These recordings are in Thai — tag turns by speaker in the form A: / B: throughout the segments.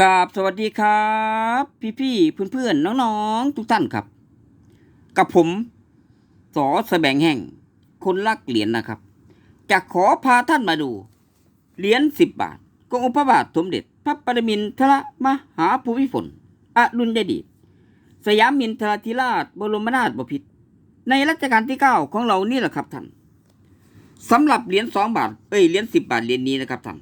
A: กราบสวัสดีครับ พี่พี่เพื่อนเพื่อนๆน้องๆ ทุกท่านครับ กับผมสอแสบงแห่ง คนรักเหรียญนะครับ จะขอพาท่านมาดู เหรียญสิบบาทกองพระบาทสมเด็จ พระปรมินทรมหาภูมิพลอดุลยเดชสยามมินทราธิราชบรมนาถบพิตรในรัชกาลที่เก้าของเรานี่แหละครับท่านสำหรับเหรียญสองบาทเอ้ยเหรียญสิบบาทเหรียญนี้นะครับท่าน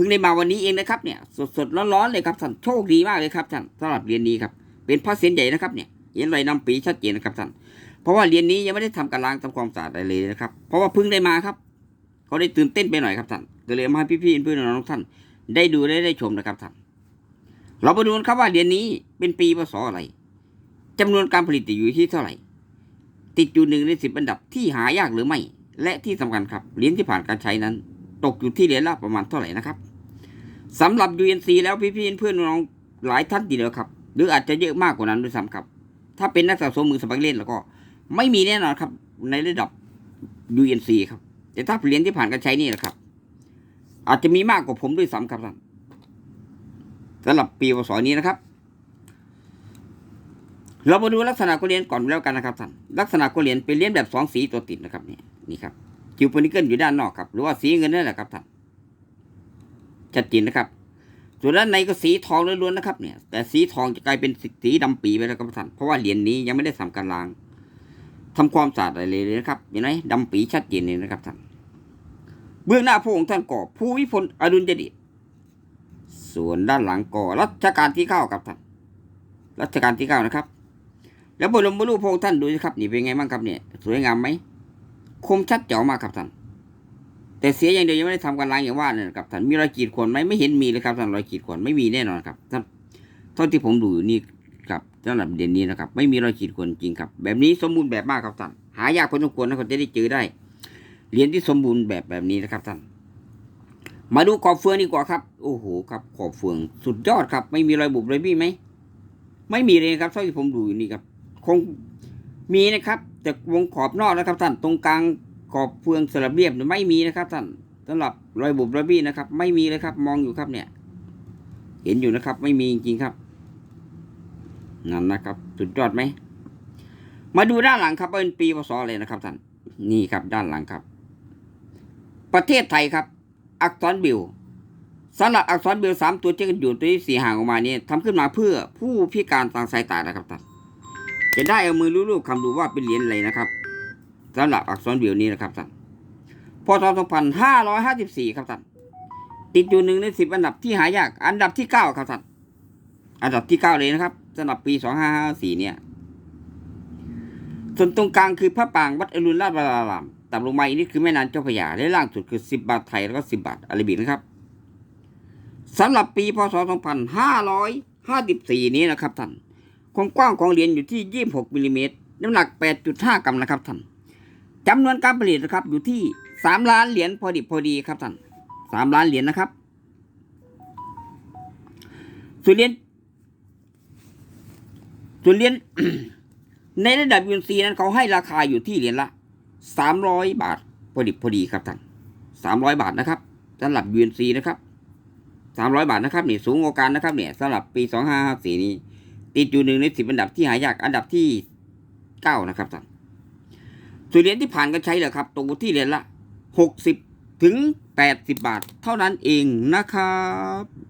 A: พิ่งได้มาวันนี้เองนะครับเนี่ยสดสดๆร้อนๆเลยครับท่านโชคดีมากเลยครับท่านสำหรับเหรียญนี้ครับเป็นพระเศียรใหญ่นะครับเนี่ยเห็นรอยนำปีชัดเจนนะครับท่านเพราะว่าเหรียญนี้ยังไม่ได้ทำการล้างทำความสะอาดอะไรเลยนะครับเพราะว่าเพิ่งได้มาครับเขาได้ตื่นเต้นไปหน่อยครับท่านก็เลยมาให้พี่ๆเพื่อนๆน้องท่านได้ดูได้ได้ชมนะครับท่านเรามาดูกันครับว่าเหรียญนี้เป็นปีพศอะไรจำนวนการผลิตอยู่ที่เท่าไหร่ ติดอยู่หนึ่งในสิบอันดับที่หายากหรือไม่ และที่สำคัญครับเหรียญที่ผ่านการใช้นั้น ตกอยู่ที่เหรียญละประมาณเท่าไหร่นะครับ สำหรับ UNC แล้วพี่ๆเพื่อนน้องหลายท่านทีเดียวครับ หรืออาจจะเยอะมากกว่านั้นด้วยซ้ำครับ ถ้าเป็นนักสะสมมือสมัครเล่นแล้วก็ ไม่มีแน่นอนครับ ในระดับ UNC ครับ แต่ถ้าเหรียญที่ผ่านการใช้นี่แหละครับ อาจจะมีมากกว่าผมด้วยซ้ำครับท่านสำหรับปีพศนี้นะครับ เรามาดูลักษณะกเหรียญก่อนแล้วกันนะครับท่านลักษณะกเหรียญเป็นเหรียญแบบสองสีตัวติดนะครับนี่นี่ครับคิวโพนิเกิลอยู่ด้านนอกครับ หรือว่าสีเงินนั่นแหละครับท่าน ชัดเจนนะครับ ส่วนด้านในก็สีทองล้วนๆนะครับเนี่ย แต่สีทองจะกลายเป็นสีดำปีไปแล้วครับท่านเพราะว่าเหรียญนี้ยังไม่ได้ทำการล้างทำความสะอาดอะไรเลยนะครับเห็นไหมดำปีชัดเจนเลยนะครับท่านเบื้องหน้าพระองค์ท่านก่อผู้วิพลอดุลยเดชส่วนด้านหลังก่อรัชกาลที่เก้าครับท่านรัชกาลที่เก้านะครับ แล้วบรมรูปพระองค์ท่านดูสิครับนี่เป็นไงบ้างครับเนี่ย สวยงามไหมคมชัดเจ๋วมากครับท่าน แต่เสียอย่างเดียวยังไม่ได้ทำการล้างอย่างว่าเนี่ยครับท่านมีรอยขีดข่วนไหมไม่เห็นมีเลยครับท่านรอยขีดข่วนไม่มีแน่นอนครับท่านเท่าที่ผมดูอยู่นี่ครับสำหรับเด่นนี้นะครับ ไม่มีรอยขีดข่วนจริงครับ แบบนี้สมบูรณ์แบบมากครับท่านหายากพอสมควรนะคนจะได้เจอได้เหรียญที่สมบูรณ์แบบแบบนี้นะครับท่านมาดูขอบเฟืองดีกว่าครับ โอ้โหครับขอบเฟืองสุดยอดครับ ไม่มีรอยบุบรอยบี้ไหมไม่มีเลยครับเท่าที่ผมดูอยู่นี่ครับ คงมีนะครับแต่วงขอบนอกนะครับท่านตรงกลาง ขอบเฟืองสลับเรียบไม่มีนะครับท่านสำหรับรอยบุบรอยบี้นะครับ ไม่มีเลยครับ มองอยู่ครับเนี่ย เห็นอยู่นะครับ ไม่มีจริงๆครับนั่นนะครับสุดยอดไหมมาดูด้านหลังครับเป็นปีพศอะไรนะครับท่านนี่ครับด้านหลังครับ ประเทศไทยครับ อักษรบิลสำหรับอักษรบิลสามตัวที่กันอยู่ตัวที่สี่ห่างออกมานี่ทำขึ้นมาเพื่อผู้พิการทางสายตานะครับท่านจะได้เอามือรูปๆคำดูว่าเป็นเหรียญอะไรนะครับ สำหรับอักษรบิวนี้นะครับท่านพศ2554 ครับท่านติดอยู่หนึ่งในสิบอันดับที่หายาก อันดับที่เก้าครับท่านอันดับที่เก้าเลยนะครับสำหรับปี2554เนี่ย ส่วนตรงกลางคือพระปางวัดอรุณราชวรารามต่ำลงมาอีกนิดคือแม่น้ำเจ้าพระยาและล่างสุดคือ10บบาทไทยแล้วก็10บบาทอาราบิกนะครับสำหรับปีพศ2554นี้นะครับท่านความกว้างของเหรียญอยู่ที่26มิลลิเมตรน้ำหนัก8.5กรัมนะครับท่าน จำนวนการผลิตนะครับอยู่ที่สามล้านเหรียญพอดิบพอดีครับท่านสามล้านเหรียญนะครับส่วนเหรียญส่วนเหรียญในระดับยูนซีนั้นเขาให้ราคาอยู่ที่เหรียญละสามร้อยบาทพอดิบพอดีครับท่านสามร้อยบาทนะครับสำหรับยูนซีนะครับสามร้อยบาทนะครับนี่สูงกว่ากันนะครับเนี่ยสำหรับปีสองห้าห้าสี่นี้ ติดอยู่หนึ่งในสิบอันดับที่หายากอันดับที่เก้านะครับท่าน ส่วนเหรียญที่ผ่านก็ใช้เหรอครับ ตกอยู่ที่เหรียญละหกสิบถึงแปดสิบบาท เท่านั้นเองนะครับ